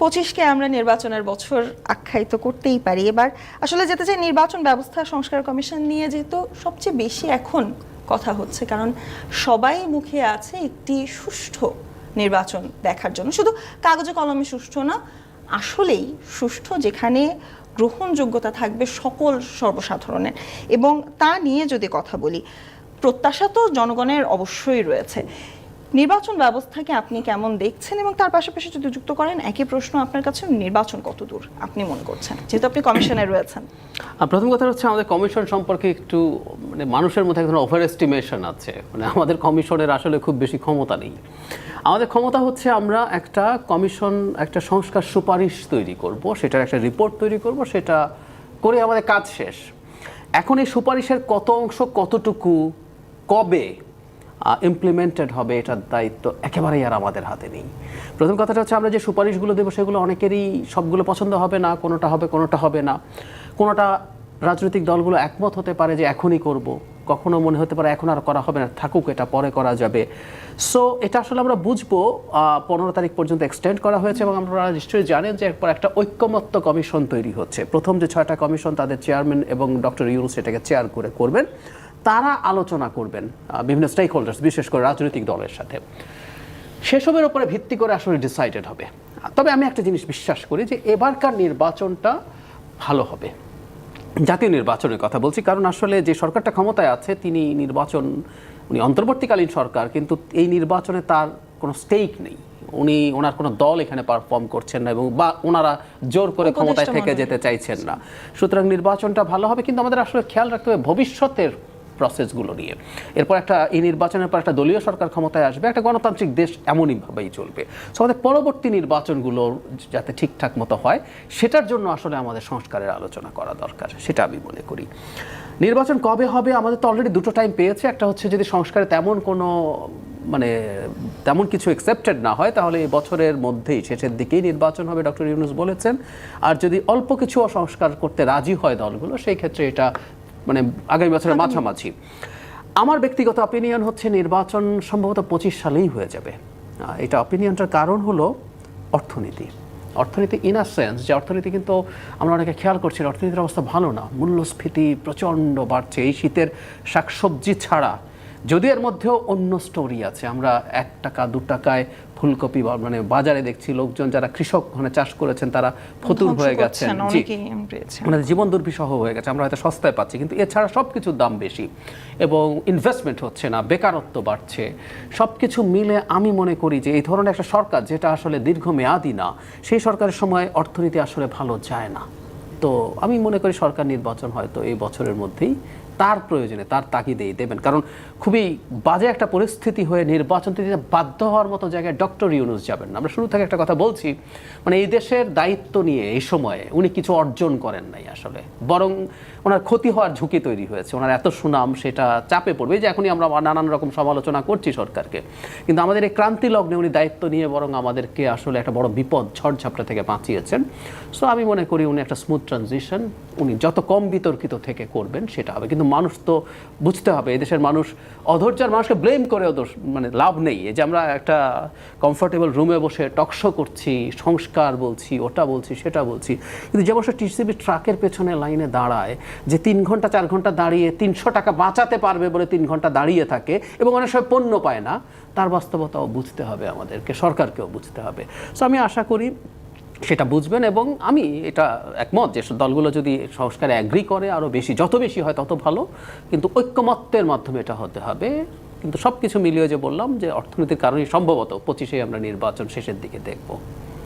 পঁচিশকে আমরা নির্বাচনের বছর আখ্যায়িত করতেই পারি। এবার আসলে যেতে চাই নির্বাচন ব্যবস্থা সংস্কার কমিশন নিয়ে যেহেতু সবচেয়ে বেশি এখন কথা হচ্ছে, কারণ সবাই মুখে আছে একটি সুষ্ঠু নির্বাচন দেখার জন্য। শুধু কাগজে কলমে সুষ্ঠু না, আসলেই সুষ্ঠু যেখানে গ্রহণযোগ্যতা থাকবে সকল সর্বসাধারণের। এবং তা নিয়ে যদি কথা বলি, প্রত্যাশা তো জনগণের অবশ্যই রয়েছে। নির্বাচন ব্যবস্থাকে আপনি কেমন দেখছেন এবং তার পাশাপাশি যদি যুক্ত করেন, একই প্রশ্ন আপনার কাছে নির্বাচন কত দূর আপনি মনে করছেন? যেহেতু আপনি কমিশনে রয়েছেন। প্রথম কথা হচ্ছে আমাদের কমিশন সম্পর্কে একটু মানে মানুষের মধ্যে এক ধরনের ওভার এস্টিমেশন আছে। মানে আমাদের কমিশনের আসলে খুব বেশি ক্ষমতা নেই। আমাদের ক্ষমতা হচ্ছে আমরা একটা কমিশন, একটা সংস্কার সুপারিশ তৈরি করব, সেটার একটা রিপোর্ট তৈরি করব, সেটা করে আমাদের কাজ শেষ। এখন এই সুপারিশের কত অংশ কতটুকু, কবে ইমপ্লিমেন্টেড হবে, এটার দায়িত্ব একেবারেই আর আমাদের হাতে নেই। প্রথম কথাটা হচ্ছে আমরা যে সুপারিশগুলো দেবো, সেগুলো অনেকেরই সবগুলো পছন্দ হবে না, কোনোটা হবে কোনোটা হবে না। কোনোটা রাজনৈতিক দলগুলো একমত হতে পারে যে এখনই করব, কখনো মনে হতে পারে এখন আর করা হবে না, থাকুক, এটা পরে করা যাবে। সো এটা আসলে আমরা বুঝব পনেরো তারিখ পর্যন্ত এক্সটেন্ড করা হয়েছে এবং আপনারা নিশ্চয়ই জানেন যে একবার একটা ঐক্যমত্য কমিশন তৈরি হচ্ছে। প্রথম যে ছয়টা কমিশন তাদের চেয়ারম্যান এবং ডক্টর ইউনুস এটাকে চেয়ার করে করবেন। তারা আলোচনা করবেন বিভিন্ন স্টেক হোল্ডার্স বিশেষ করে রাজনৈতিক দলের সাথে। সেসবের উপরে ভিত্তি করে আসলে ডিসাইডেড হবে। তবে আমি একটা জিনিস বিশ্বাস করি যে এবারকার নির্বাচনটা ভালো হবে। জাতীয় নির্বাচনের কথা বলছি কারণ আসলে যে সরকারটা ক্ষমতায় আছে তিনি নির্বাচন উনি অন্তর্বর্তীকালীন সরকার কিন্তু এই নির্বাচনে তার কোনো স্টেক নেই। উনি ওনার কোনো দল এখানে পারফর্ম করছেন না এবং বা ওনারা জোর করে ক্ষমতায় থেকে যেতে চাইছেন না। সুতরাং নির্বাচনটা ভালো হবে কিন্তু আমাদের আসলে খেয়াল রাখতে হবে ভবিষ্যতের প্রসেসগুলো নিয়ে। এরপর একটা, এই নির্বাচনের পর একটা দলীয় সরকার ক্ষমতায় আসবে, একটা গণতান্ত্রিক দেশ এমনই ভাবেই চলবে। সো আমাদের পরবর্তী নির্বাচনগুলো যাতে ঠিকঠাক মতো হয়, সেটার জন্য আসলে আমাদের সংস্কারের আলোচনা করা দরকার, সেটা আমি মনে করি। নির্বাচন কবে হবে? আমাদের তো অলরেডি দুটো টাইম পেয়েছে। একটা হচ্ছে যদি সংস্কারে তেমন কোনো মানে তেমন কিছু একসেপ্টেড না হয়, তাহলে এই বছরের মধ্যেই শেষের দিকেই নির্বাচন হবে, ডক্টর ইউনুস বলেছেন। আর যদি অল্প কিছু সংস্কার করতে রাজি হয় দলগুলো, সেই ক্ষেত্রে এটা মানে আগামী বছরের মাঝামাঝি। আমার ব্যক্তিগত অপিনিয়ন হচ্ছে নির্বাচন সম্ভবত পঁচিশ সালেই হয়ে যাবে। এটা অপিনিয়নটার কারণ হলো অর্থনীতি। অর্থনীতি ইন আ সেন্স যে অর্থনীতি কিন্তু আমরা অনেকে খেয়াল করছি অর্থনীতির অবস্থা ভালো না। মূল্যস্ফীতি প্রচণ্ড বাড়ছে। এই শীতের শাকসবজি ছাড়া যদি এর মধ্যেও অন্য স্টোরি আছে। আমরা এক টাকা দু টাকায় ফুলকপি মানে বাজারে দেখছি লোকজন যারা কৃষক মানে চাষ করেছেন তারা ফতুর হয়ে গেছেন। পেয়েছেন। ওনাদের জীবন দুর্বিষহ হয়ে গেছে আমরা হয়তো সস্তায় পাচ্ছি কিন্তু এছাড়া সব কিছুর দাম বেশি এবং ইনভেস্টমেন্ট হচ্ছে না বেকারত্ব বাড়ছে। সব কিছু মিলে আমি মনে করি যে এই ধরনের একটা সরকার যেটা আসলে দীর্ঘমেয়াদী না সেই সরকারের সময় অর্থনীতি আসলে ভালো যায় না। তো আমি মনে করি সরকার নির্বাচন হয়তো এই বছরের মধ্যেই তার প্রয়োজনে, তার তাগিদেই দেবেন। কারণ খুবই বাজে একটা পরিস্থিতি হয়ে নির্বাচন দিতে বাধ্য হওয়ার মতো জায়গায় ডক্টর ইউনুস যাবেন আমরা শুরু থেকে একটা কথা বলছি মানে এই দেশের দায়িত্ব নিয়ে এই সময়ে উনি কিছু অর্জন করেন নাই আসলে। বরং ওনার ক্ষতি হওয়ার ঝুঁকি তৈরি হয়েছে। ওনার এত সুনাম সেটা চাপে পড়বে। যে এখনই আমরা নানান রকম সমালোচনা করছি সরকারকে। কিন্তু আমাদের এই ক্রান্তি লগ্নে উনি দায়িত্ব নিয়ে বরং আমাদেরকে আসলে একটা বড় বিপদ, ঝড়ঝাপটা থেকে বাঁচিয়েছেন। সো আমি মনে করি উনি একটা স্মুথ ট্রানজিশন উনি যত কম বিতর্কিত থেকে করবেন সেটা হবে। কিন্তু মানুষ তো বুঝতে হবে, এদেশের মানুষ অধৈর্যার মানুষকে ব্লেম করে ওদের মানে লাভ নেই। যে আমরা একটা কমফোর্টেবল রুমে বসে টকশো করছি, সংস্কার বলছি, ওটা বলছি, সেটা বলছি, কিন্তু যে বসে টিসিবি ট্রাকের পেছনে লাইনে দাঁড়ায়, যে তিন ঘণ্টা, চার ঘণ্টা দাঁড়িয়ে তিনশো টাকা বাঁচাতে পারবে বলে তিন ঘণ্টা দাঁড়িয়ে থাকে এবং অনেক সময় পণ্য পায় না, তার বাস্তবতাও বুঝতে হবে আমাদেরকে, সরকারকেও বুঝতে হবে। সো আমি আশা করি সেটা বুঝবেন এবং আমি এটা একমত যে দলগুলো যদি সংস্কারে অ্যাগ্রি করে আরও বেশি, যত বেশি হয় তত ভালো। কিন্তু ঐক্যমত্যের মাধ্যমে এটা হতে হবে। কিন্তু সব কিছু মিলিয়ে যে বললাম যে অর্থনীতির কারণে সম্ভবত পঁচিশে আমরা নির্বাচন শেষের দিকে দেখব।